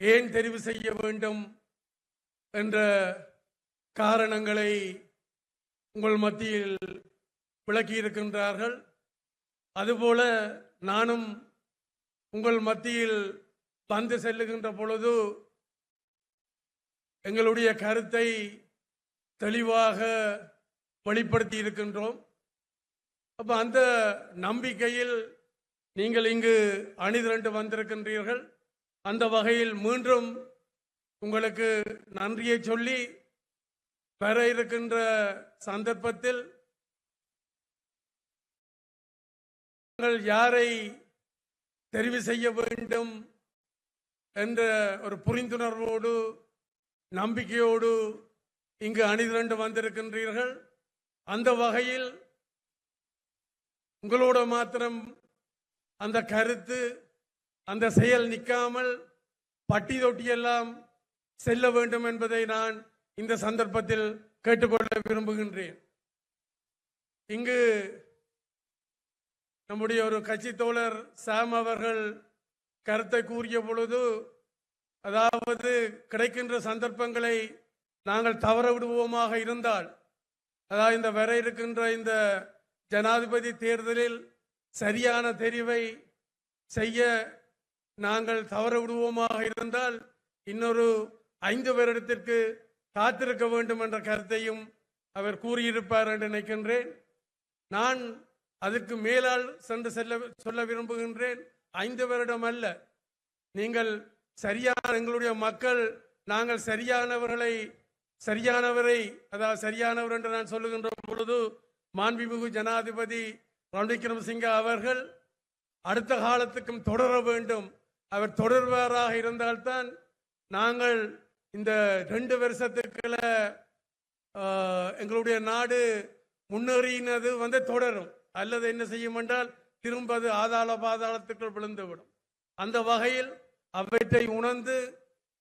ஏன் தெரிவு செய்ய வேண்டும் என்ற காரணங்களை உங்கள் மத்தியில் விளக்கியிருக்கின்றார்கள் அதுபோல நானும் உங்கள் மத்தியில் வந்து செல்லுகின்ற பொழுது எங்களுடைய கருத்தை தெளிவாக வெளிப்படுத்தி இருக்கின்றோம். அப்போ அந்த நம்பிக்கையில் நீங்கள் இங்கு அணிதிரண்டு வந்திருக்கின்றீர்கள். அந்த வகையில் மீண்டும் உங்களுக்கு நன்றியை சொல்லி பெற இருக்கின்ற சந்தர்ப்பத்தில் நாங்கள் யாரை தெரிவு செய்ய வேண்டும் என்ற ஒரு புரிந்துணர்வோடு நம்பிக்கையோடு இங்கு அணிதிரண்டு வந்திருக்கின்றீர்கள். அந்த வகையில் உங்களோட மாத்திரம் அந்த கருத்து அந்த செயல் நிற்காமல் பட்டி தொட்டியெல்லாம் செல்ல வேண்டும் என்பதை நான் இந்த சந்தர்ப்பத்தில் கேட்டுக்கொள்ள விரும்புகின்றேன். இங்கு நம்முடைய ஒரு கட்சி தோழர் சாம் அவர்கள் கருத்தை கூறிய பொழுது அதாவது கிடைக்கின்ற சந்தர்ப்பங்களை நாங்கள் தவற விடுவோமாக இருந்தால் அதாவது இந்த வர இருக்கின்ற இந்த ஜனாதிபதி தேர்தலில் சரியான தெரிவை செய்ய நாங்கள் தவற விடுவோமாக இருந்தால் இன்னொரு ஐந்து வருடத்திற்கு காத்திருக்க வேண்டும் என்ற கருத்தையும் அவர் கூறியிருப்பார் என்று நினைக்கின்றேன். நான் அதற்கு மேலால் சென்று செல்ல சொல்ல விரும்புகின்றேன். ஐந்து வருடம் அல்ல. நீங்கள் சரியான எங்களுடைய மக்கள் நாங்கள் சரியானவர்களை சரியானவரை அதாவது சரியானவர் என்று நான் சொல்லுகின்ற பொழுது மாண்புமிகு ஜனாதிபதி ரணில் விக்ரமசிங்க அவர்கள் அடுத்த காலத்துக்கும் தொடர வேண்டும். அவர் தொடர்வாராக இருந்தால்தான் நாங்கள் இந்த ரெண்டு வருஷத்துக்குள்ள எங்களுடைய நாடு முன்னேறினது வந்து தொடரும். அல்லது என்ன செய்யும் என்றால் திரும்ப அது ஆதாள பாதாளத்துக்குள் விழுந்துவிடும். அந்த வகையில் அவற்றை உணர்ந்து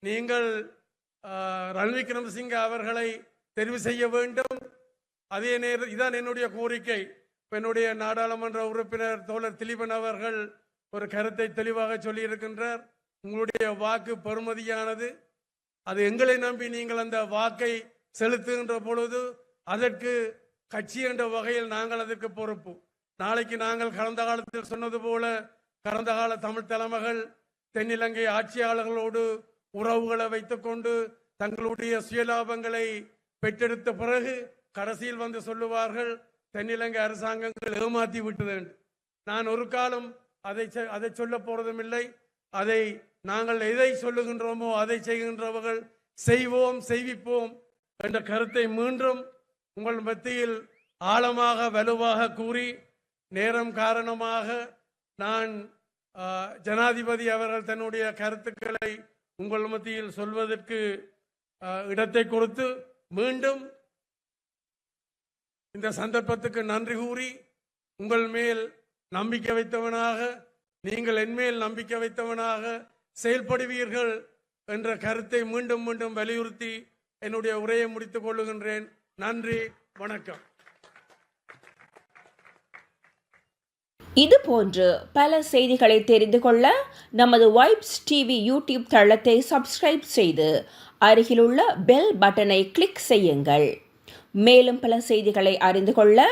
நீங்கள் ஆஹ், ரணில் விக்ரமசிங்க அவர்களை தெரிவு செய்ய வேண்டும். அதே நேரம் இதான் என்னுடைய கோரிக்கை. என்னுடைய நாடாளுமன்ற உறுப்பினர் தோழர் திலீபன் அவர்கள் ஒரு கருத்தை தெளிவாக சொல்லியிருக்கின்றார். உங்களுடைய வாக்கு பெறுமதியானது. அது எங்களை நம்பி நீங்கள் அந்த வாக்கை செலுத்துகின்ற பொழுது அதற்கு கட்சி என்ற வகையில் நாங்கள் அதற்கு பொறுப்பு. நாளைக்கு நாங்கள் கடந்த காலத்தில் சொன்னது போல கடந்த கால தமிழ் தலைமகள் தென்னிலங்கை ஆட்சியாளர்களோடு உறவுகளை வைத்துக்கொண்டு தங்களுடைய சுயலாபங்களை பெற்றெடுத்த பிறகு கடைசியில் வந்து சொல்லுவார்கள் தென்னிலங்கை அரசாங்கங்கள் ஏமாத்தி விட்டது நான் ஒரு காலம் அதை செ- அதை சொல்ல போறதும் இல்லை. அதை நாங்கள் எதை சொல்லுகின்றோமோ அதை செய்கின்றவர்கள் செய்வோம் செய்விப்போம் என்ற கருத்தை மீண்டும் உங்கள் மத்தியில் ஆழமாக வலுவாக கூறி நேரம் காரணமாக நான் ஜனாதிபதி அவர்கள் தன்னுடைய கருத்துக்களை உங்கள் மத்தியில் சொல்வதற்கு இடத்தை கொடுத்து மீண்டும் இந்த சந்தர்ப்பத்துக்கு நன்றி கூறி உங்கள் மேல் நம்பிக்கை வைத்தவனாக நீங்கள் என்மேல் நம்பிக்கை வைத்தவனாக செயல்படுவீர்கள் என்ற கருத்தை மீண்டும் மீண்டும் வலியுறுத்தி என்னுடைய உரையை முடித்துக் கொள்ளுகின்றேன். நன்றி வணக்கம். இது போன்று பல செய்திகளை தெரிந்து கொள்ள நமது வைப்ஸ் டிவி யூடியூப் தளத்தை சப்ஸ்கிரைப் செய்து அருகிலுள்ள பெல் பட்டனை கிளிக் செய்யுங்கள். மேலும் பல செய்திகளை அறிந்து கொள்ள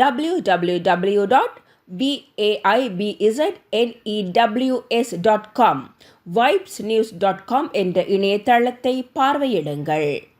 W W W dot பிஏஐபிஇசட்என்இடபிள்யூஎஸ் dot com vibes news dot com என்ற இணையதளத்தை பார்வையிடுங்கள்.